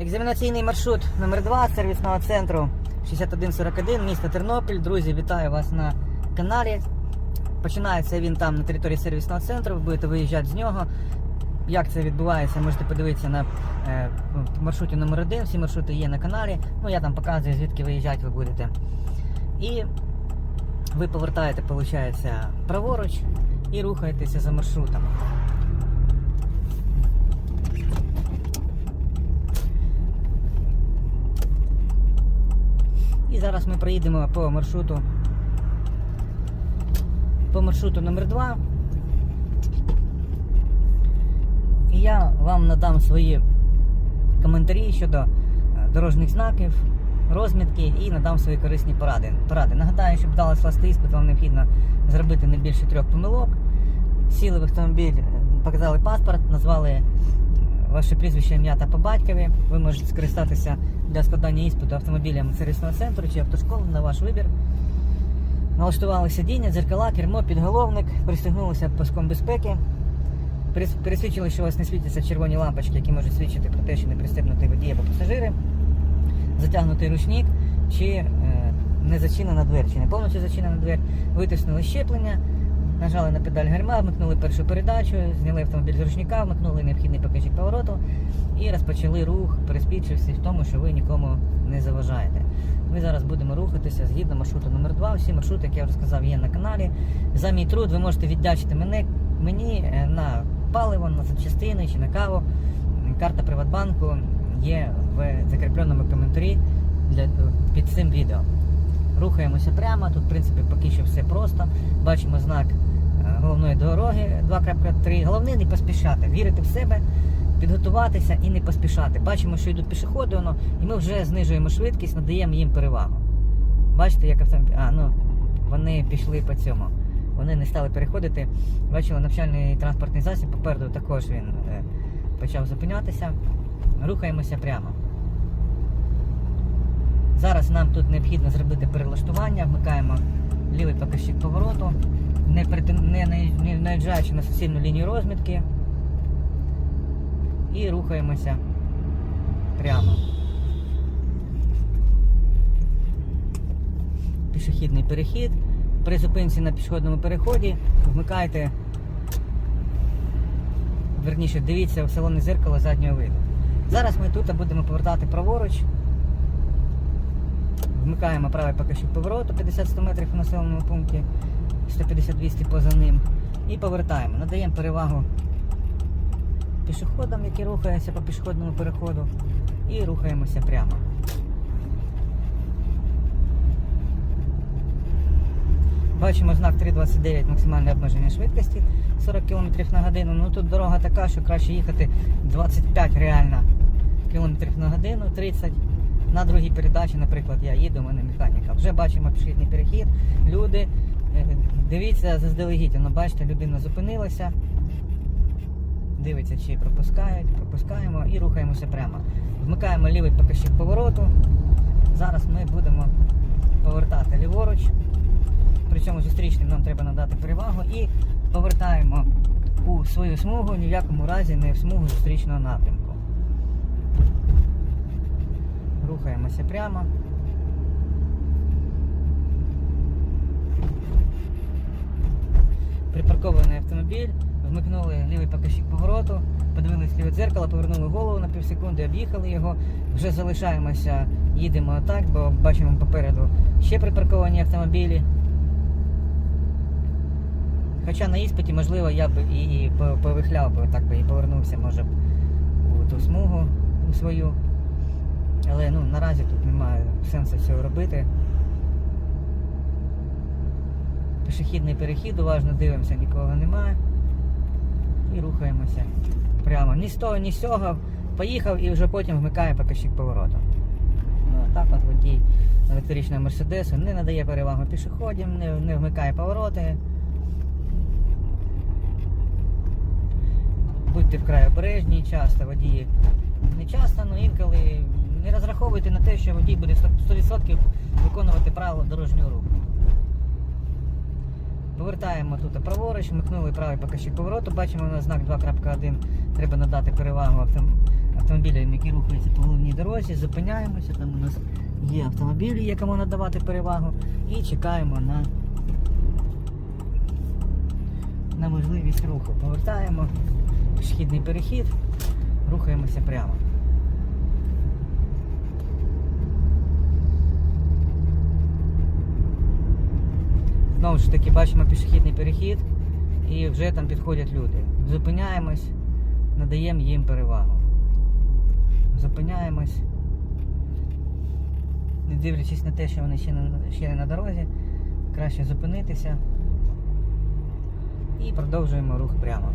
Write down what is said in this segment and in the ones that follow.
Екзаменаційний маршрут номер 2 сервісного центру 6141, місто Тернопіль. Друзі, вітаю вас на каналі. Починається він там на території сервісного центру, ви будете виїжджати з нього. Як це відбувається, можете подивитися на е, маршруті номер 1 Всі маршрути є на каналі. Ну, я там показую, звідки виїжджати ви будете. І ви повертаєте, виходить, праворуч і рухаєтеся за маршрутом. Зараз ми проїдемо по маршруту по маршруту номер 2 І я вам надам свої коментарі щодо е, дорожніх знаків, розмітки і надам свої корисні поради. поради. Нагадаю, щоб вдалося скласти іспит, вам необхідно зробити не більше трьох помилок. Сіли в автомобіль, е, показали паспорт, назвали ваше прізвище, ім'я та по батькові. Ви можете скористатися для складання іспиту автомобілем сервісного центру чи автошколи на ваш вибір. Налаштували сидіння, дзеркала, кермо, підголовник, пристегнулися паском безпеки. Пересвідчили, що у вас не світяться червоні лампочки, які можуть свідчити про те, що не пристебнутий водій або пасажири, затягнутий ручник чи е, не зачинена двері, чи не повністю зачинена двері. Витиснули щеплення, нажали на педаль гальма, вмикнули першу передачу, зняли автомобіль з ручника, вмикнули необхідний покажчик повороту і розпочали рух, переспідчившись в тому, що ви нікому не заважаєте. Ми зараз будемо рухатися згідно маршруту номер 2 Всі маршрути, як я вже сказав, є на каналі. За мій труд ви можете віддячити мене, мені е, на паливо, на запчастини чи на каву. Карта Приватбанку є в закріпленому коментарі для, під цим відео. Рухаємося прямо. Тут, в принципі, поки що все просто. Бачимо знак е, головної дороги 2.3. Головне не поспішати, вірити в себе, підготуватися і не поспішати. Бачимо, що йдуть пішоходи, воно, і ми вже знижуємо швидкість, надаємо їм перевагу. Бачите, як автомобіль. А, ну, вони пішли по цьому. Вони не стали переходити. Бачили, навчальний транспортний засіб попереду також він е, почав зупинятися. Рухаємося прямо. Зараз нам тут необхідно зробити перелаштування, вмикаємо лівий покажчик повороту, не, не, наїжджаючи на суцільну лінію розмітки. І рухаємося прямо. Пішохідний перехід. При зупинці на пішохідному переході вмикайте, верніше, дивіться в салонне зеркало заднього виду. Зараз ми тут будемо повертати праворуч. Вмикаємо правий покажчик повороту 50-100 метрів у населеному пункті, 150-200 поза ним. І повертаємо. Надаємо перевагу пішоходам, які рухаються по пішохідному переходу. І рухаємося прямо. Бачимо знак 329 максимальне обмеження швидкості 40 км на годину. Ну тут дорога така, що краще їхати 25 реально км на годину, 30. На другій передачі, наприклад, я їду, у мене механіка. Вже бачимо пішохідний перехід. Люди, е, дивіться заздалегідь, ну бачите, людина зупинилася. Дивиться, чи пропускають, пропускаємо і рухаємося прямо. Вмикаємо лівий покажчик повороту. Зараз ми будемо повертати ліворуч. Причому зустрічним нам треба надати перевагу і повертаємо у свою смугу, ні в якому разі не в смугу зустрічного напрямку. Рухаємося прямо. Припаркований автомобіль, вмикнули лівий покажчик повороту, подивились ліве дзеркало, повернули голову на півсекунди, об'їхали його. Вже залишаємося, їдемо так, бо бачимо попереду ще припарковані автомобілі. Хоча на іспиті, можливо, я б і, повихляв би, так би і повернувся, може б у ту смугу свою. Але ну, наразі тут немає сенсу цього робити. Пішохідний перехід, уважно дивимося, нікого немає. І рухаємося прямо. Ні з того, ні з цього. Поїхав і вже потім вмикає покажчик повороту. Ну, так от водій електричного Мерседесу не надає перевагу пішоходам, не, не вмикає повороти. Будьте вкрай обережні, часто водії. Не часто, але інколи не розраховуйте на те, що водій буде 100% виконувати правила дорожнього руху. Повертаємо тут праворуч, вмикнули правий покажчик повороту, бачимо на знак 2.1. Треба надати перевагу автомобілям, які рухаються по головній дорозі, зупиняємося, там у нас є автомобілі, якому надавати перевагу, і чекаємо на, на можливість руху. Повертаємо пішохідний перехід, рухаємося прямо. Знову ж таки, бачимо пішохідний перехід і вже там підходять люди. Зупиняємось, надаємо їм перевагу. Зупиняємось, не дивлячись на те, що вони ще не, ще не на дорозі, краще зупинитися і продовжуємо рух прямо.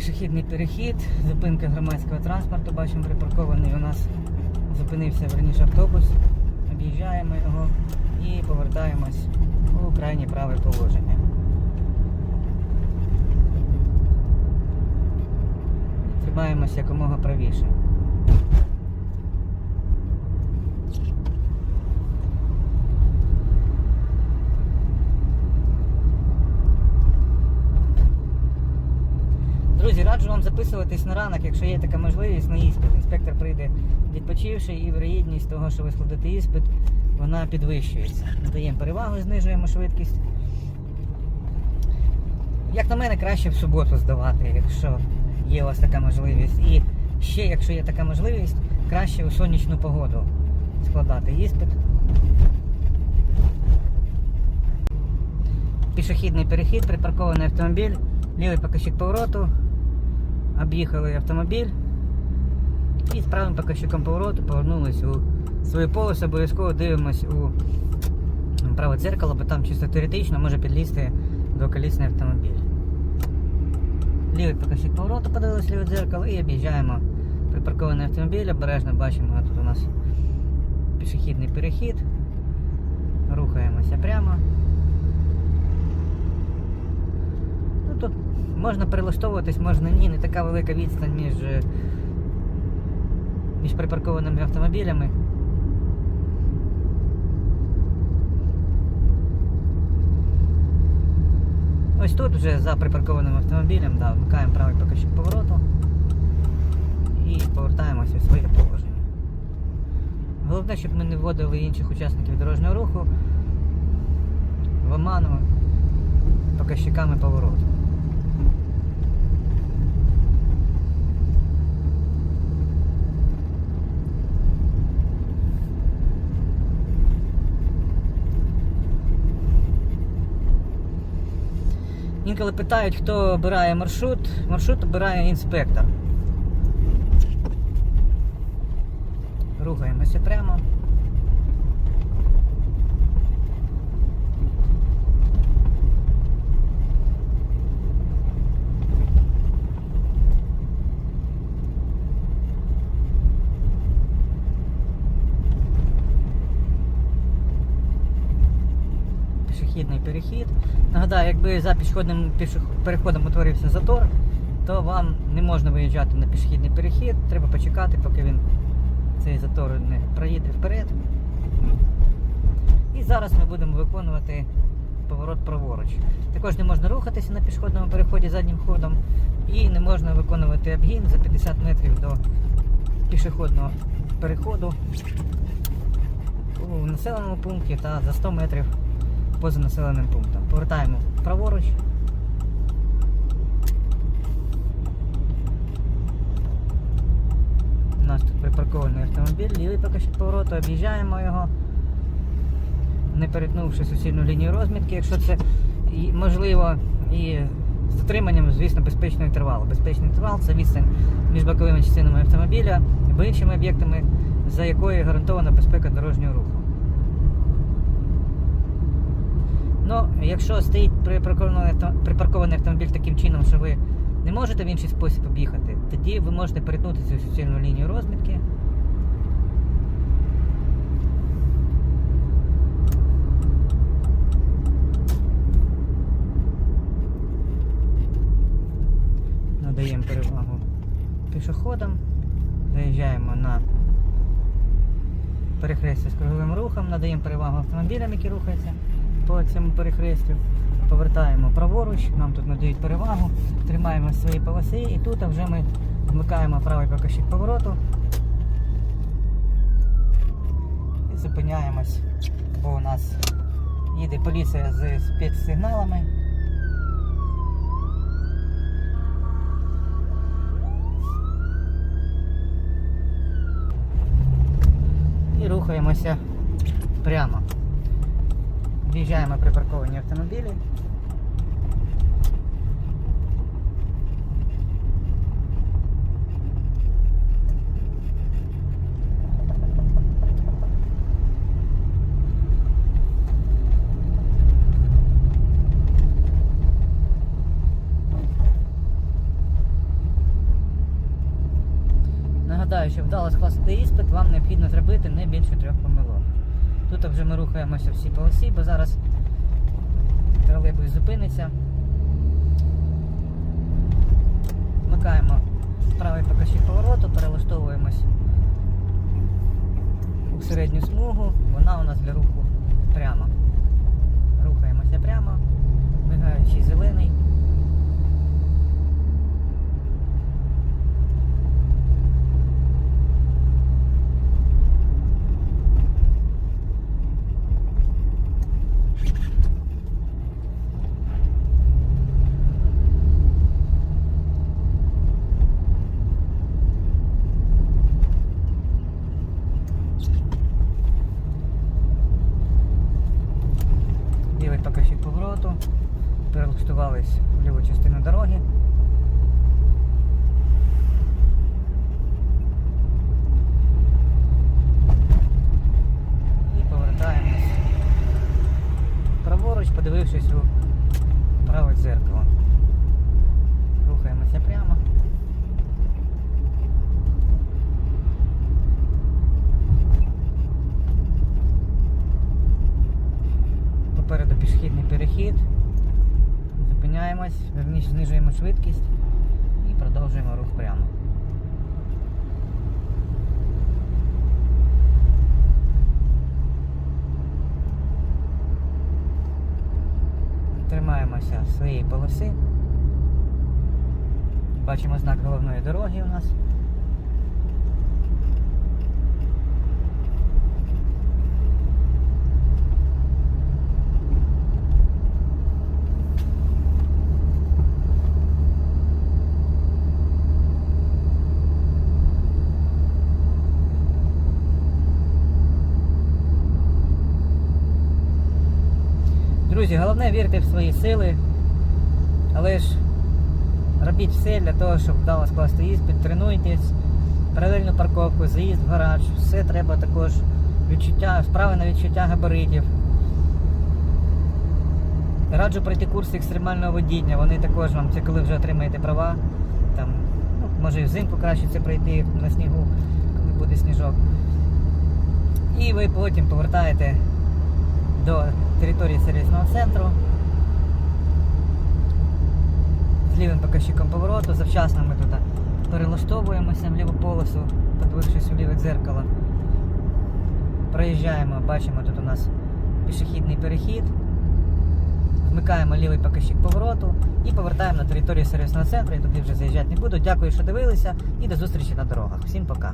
Пішохідний перехід, зупинка громадського транспорту, бачимо припаркований у нас зупинився верніше автобус, об'їжджаємо його і повертаємось у крайнє праве положення. Тримаємось якомога правіше. Друзі, раджу вам записуватись на ранок, якщо є така можливість на іспит. Інспектор прийде відпочивши і вірогідність того, що ви складете іспит, вона підвищується. Надаємо перевагу, знижуємо швидкість. Як на мене, краще в суботу здавати, якщо є у вас така можливість. І ще, якщо є така можливість, краще у сонячну погоду складати іспит. Пішохідний перехід, припаркований автомобіль, лівий показчик повороту, об'їхали автомобіль і з правим показчиком повороту повернулись у свою полосу, обов'язково дивимось у праве дзеркало, бо там чисто теоретично може підлізти двоколісний автомобіль. Лівий показчик повороту подивились ліве дзеркало і об'їжджаємо припаркований автомобіль, обережно бачимо, тут у нас пішохідний перехід. Рухаємося прямо. Ну, тут можна перелаштовуватись, можна ні, не така велика відстань між, е, між припаркованими автомобілями. Ось тут вже за припаркованим автомобілем, да, вмикаємо правий покажчик повороту і повертаємося у своє положення. Головне, щоб ми не вводили інших учасників дорожнього руху в оману показчиками повороту. Інколи питають, хто обирає маршрут. Маршрут обирає інспектор. Рухаємося прямо. Перехід. Нагадаю, якби за пішохідним переходом утворився затор, то вам не можна виїжджати на пішохідний перехід, треба почекати, поки він цей затор не проїде вперед. І зараз ми будемо виконувати поворот праворуч. Також не можна рухатися на пішохідному переході заднім ходом і не можна виконувати обгін за 50 метрів до пішохідного переходу у населеному пункті та за 100 метрів поза населеним пунктом. Повертаємо праворуч. У нас тут припаркований автомобіль, лівий покажчик повороту, об'їжджаємо його, не перетнувши суцільну лінію розмітки, якщо це можливо, і з дотриманням, звісно, безпечного інтервалу. Безпечний інтервал це відстань між боковими частинами автомобіля і іншими об'єктами, за якою гарантована безпека дорожнього руху. Ну, якщо стоїть припаркований, автомобіль таким чином, що ви не можете в інший спосіб об'їхати, тоді ви можете перетнути цю суцільну лінію розмітки. Надаємо перевагу пішоходам, заїжджаємо на перехрестя з круговим рухом, надаємо перевагу автомобілям, які рухаються по цьому перехрестю. Повертаємо праворуч, нам тут надають перевагу, тримаємо свої полоси і тут вже ми вмикаємо правий покажчик повороту і зупиняємось, бо у нас їде поліція з спецсигналами. І рухаємося прямо. В'їжджаємо припарковані автомобілі. Нагадаю, що вдало скласти іспит, вам необхідно зробити не більше трьох помилок. Тут вже ми рухаємося всі полосі, бо зараз тролейбус зупиниться. Вмикаємо правий покажчик повороту, перелаштовуємось у середню смугу, вона у нас для руху прямо. Рухаємося прямо, мигаючий зелений. Лівий покажчик повороту. Перелаштувались в ліву частину дороги. І повертаємось праворуч, подивившись у праве дзеркало. Рухаємося прямо. Попереду пішохідний перехід. Зупиняємось, верніше знижуємо швидкість і продовжуємо рух прямо. Тримаємося своєї полоси. Бачимо знак головної дороги у нас. Друзі, головне вірте в свої сили, але ж робіть все для того, щоб вдало скласти іспит, тренуйтесь, паралельну парковку, заїзд в гараж, все треба також відчуття, справи на відчуття габаритів. Раджу пройти курси екстремального водіння, вони також вам, це коли вже отримаєте права, там, ну, може і взимку краще це пройти на снігу, коли буде сніжок. І ви потім повертаєте до території сервісного центру. З лівим показчиком повороту, завчасно ми тут перелаштовуємося в ліву полосу, подивившись у ліве дзеркало. Проїжджаємо, бачимо тут у нас пішохідний перехід. Вмикаємо лівий показчик повороту і повертаємо на територію сервісного центру. Я туди вже заїжджати не буду. Дякую, що дивилися і до зустрічі на дорогах. Всім пока.